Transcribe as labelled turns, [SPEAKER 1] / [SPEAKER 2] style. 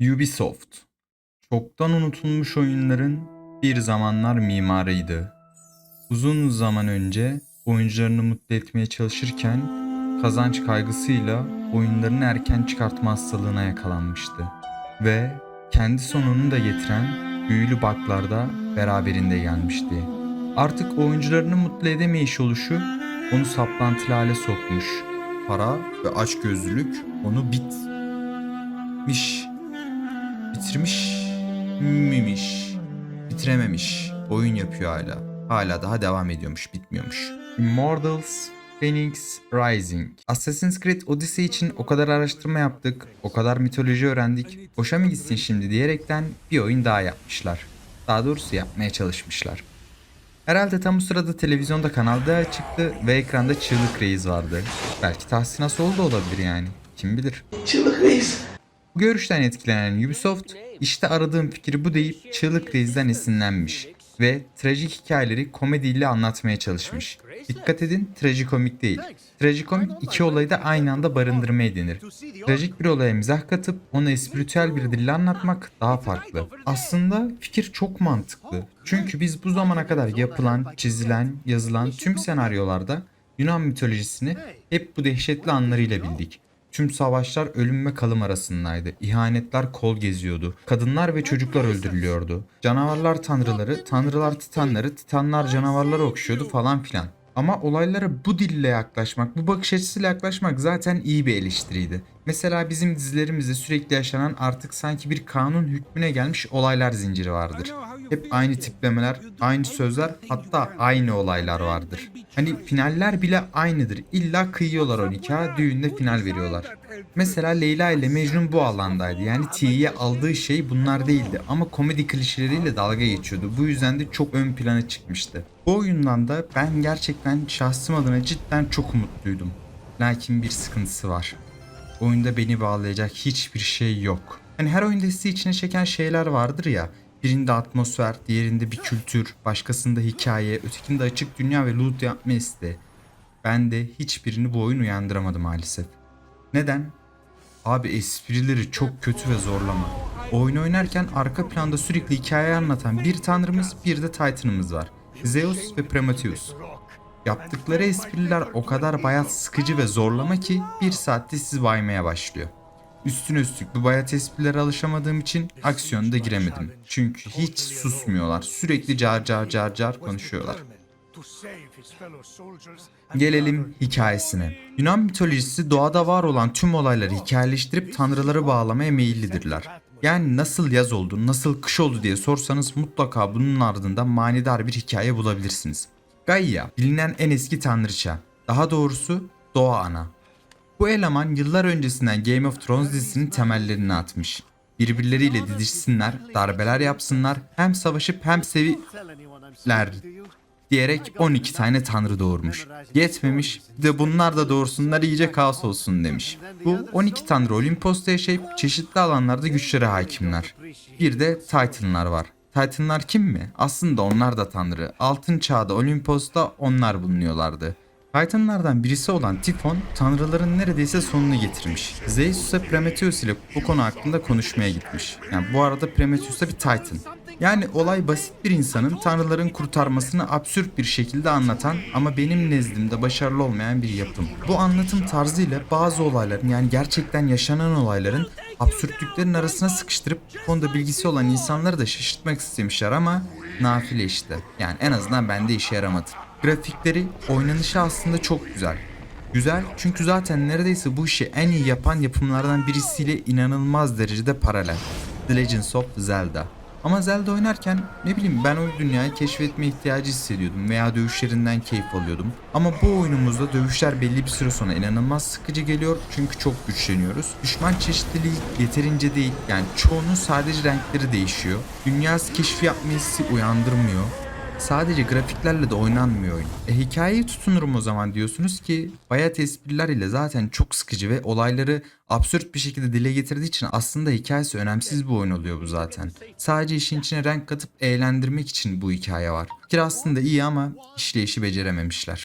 [SPEAKER 1] Ubisoft Çoktan unutulmuş oyunların bir zamanlar mimarıydı. Uzun zaman önce oyuncularını mutlu etmeye çalışırken kazanç kaygısıyla oyunlarını erken çıkartma hastalığına yakalanmıştı. Ve kendi sonunu da getiren büyülü bug'larda beraberinde gelmişti. Artık oyuncularını mutlu edemeyiş oluşu onu saplantılı hale sokmuş. Para ve açgözlülük onu bitmiş bitirmiş mimiş. Bitirememiş. Oyun yapıyor hala. Hala daha devam ediyormuş, bitmiyormuş. Immortals Phoenix Rising. Assassin's Creed Odyssey için o kadar araştırma yaptık, o kadar mitoloji öğrendik. Boşa mı gitsin şimdi diyerekten bir oyun daha yapmışlar. Daha doğrusu yapmaya çalışmışlar. Herhalde tam bu sırada televizyonda Kanal D çıktı ve ekranda Çığlık Reis vardı. Belki tahsinası oldu olabilir yani. Kim bilir.
[SPEAKER 2] Çığlık reis.
[SPEAKER 1] Görüşten etkilenen Ubisoft işte aradığım fikri bu deyip Çığlık Reis'den esinlenmiş ve trajik hikayeleri komediyle anlatmaya çalışmış. Dikkat edin trajikomik değil. Trajikomik iki olayı da aynı anda barındırmaya denir. Trajik bir olaya mizah katıp onu espritüel bir dille anlatmak daha farklı. Aslında fikir çok mantıklı. Çünkü biz bu zamana kadar yapılan, çizilen, yazılan tüm senaryolarda Yunan mitolojisini hep bu dehşetli anlarıyla bildik. Tüm savaşlar ölüm ve kalım arasındaydı. İhanetler kol geziyordu. Kadınlar ve çocuklar öldürülüyordu. Canavarlar tanrıları, tanrılar titanları, titanlar canavarları okşuyordu falan filan. Ama olaylara bu dille yaklaşmak, bu bakış açısıyla yaklaşmak zaten iyi bir eleştiriydi. Mesela bizim dizilerimizde sürekli yaşanan artık sanki bir kanun hükmüne gelmiş olaylar zinciri vardır. Hep aynı tiplemeler, aynı sözler, hatta aynı olaylar vardır. Hani finaller bile aynıdır. İlla kıyıyorlar o nikah, düğünde final veriyorlar. Mesela Leyla ile Mecnun bu alandaydı. Yani T'ye aldığı şey bunlar değildi. Ama komedi klişeleriyle dalga geçiyordu. Bu yüzden de çok ön plana çıkmıştı. Bu oyundan da ben gerçekten şahsım adına cidden çok umutluydum. Lakin bir sıkıntısı var. Oyunda beni bağlayacak hiçbir şey yok. Hani her oyunda sizi içine çeken şeyler vardır ya. Birinde atmosfer, diğerinde bir kültür, başkasında hikaye, ötekinde açık dünya ve loot yapma isteği. Ben de hiçbirini bu oyun uyandıramadı maalesef. Neden? Abi esprileri çok kötü ve zorlama. Oyun oynarken arka planda sürekli hikaye anlatan bir tanrımız bir de Titan'ımız var. Zeus ve Prometheus. Yaptıkları espriler o kadar bayat sıkıcı ve zorlama ki bir saatte sizi baymaya başlıyor. Üstüne üstlük bu bayat esprilere alışamadığım için aksiyona giremedim. Çünkü hiç susmuyorlar. Sürekli car car car car konuşuyorlar. Gelelim hikayesine. Yunan mitolojisi doğada var olan tüm olayları hikayeleştirip tanrıları bağlamaya meyillidirler. Yani nasıl yaz oldu, nasıl kış oldu diye sorsanız mutlaka bunun ardında manidar bir hikaye bulabilirsiniz. Gaia, bilinen en eski tanrıça. Daha doğrusu doğa ana. Bu eleman yıllar öncesinden Game of Thrones dizisinin temellerini atmış. Birbirleriyle didişsinler, darbeler yapsınlar, hem savaşıp hem seviler diyerek 12 tane tanrı doğurmuş. Yetmemiş, bir de bunlar da doğursunlar iyice kaos olsun demiş. Bu 12 tanrı Olimpos'ta yaşayıp çeşitli alanlarda güçlere hakimler. Bir de Titan'lar var. Titan'lar kim mi? Aslında onlar da tanrı. Altın çağda Olimpos'ta onlar bulunuyorlardı. Titanlardan birisi olan Tifon, tanrıların neredeyse sonunu getirmiş. Zeus ise Prometheus ile bu konu hakkında konuşmaya gitmiş. Yani bu arada Prometheus da bir Titan. Yani olay basit bir insanın tanrıların kurtarmasını absürt bir şekilde anlatan ama benim nezdimde başarılı olmayan bir yapım. Bu anlatım tarzıyla bazı olayların yani gerçekten yaşanan olayların absürtlüklerin arasına sıkıştırıp konuda bilgisi olan insanları da şaşırtmak istemişler ama nafile işte. Yani en azından bende işe yaramadı. Grafikleri, oynanışı aslında çok güzel. Güzel çünkü zaten neredeyse bu işi en iyi yapan yapımlardan birisiyle inanılmaz derecede paralel. The Legends of Zelda. Ama Zelda oynarken ne bileyim ben o dünyayı keşfetme ihtiyacı hissediyordum veya dövüşlerinden keyif alıyordum. Ama bu oyunumuzda dövüşler belli bir süre sonra inanılmaz sıkıcı geliyor çünkü çok güçleniyoruz. Düşman çeşitliliği yeterince değil yani çoğunun sadece renkleri değişiyor. Dünyası keşfi yapma hissi uyandırmıyor. Sadece grafiklerle de oynanmıyor oyun. E hikayeye tutunurum o zaman diyorsunuz ki bayat espriler ile zaten çok sıkıcı ve olayları absürt bir şekilde dile getirdiği için aslında hikayesi önemsiz bir oyun oluyor bu zaten. Sadece işin içine renk katıp eğlendirmek için bu hikaye var. Fikir aslında iyi ama işleyişi becerememişler.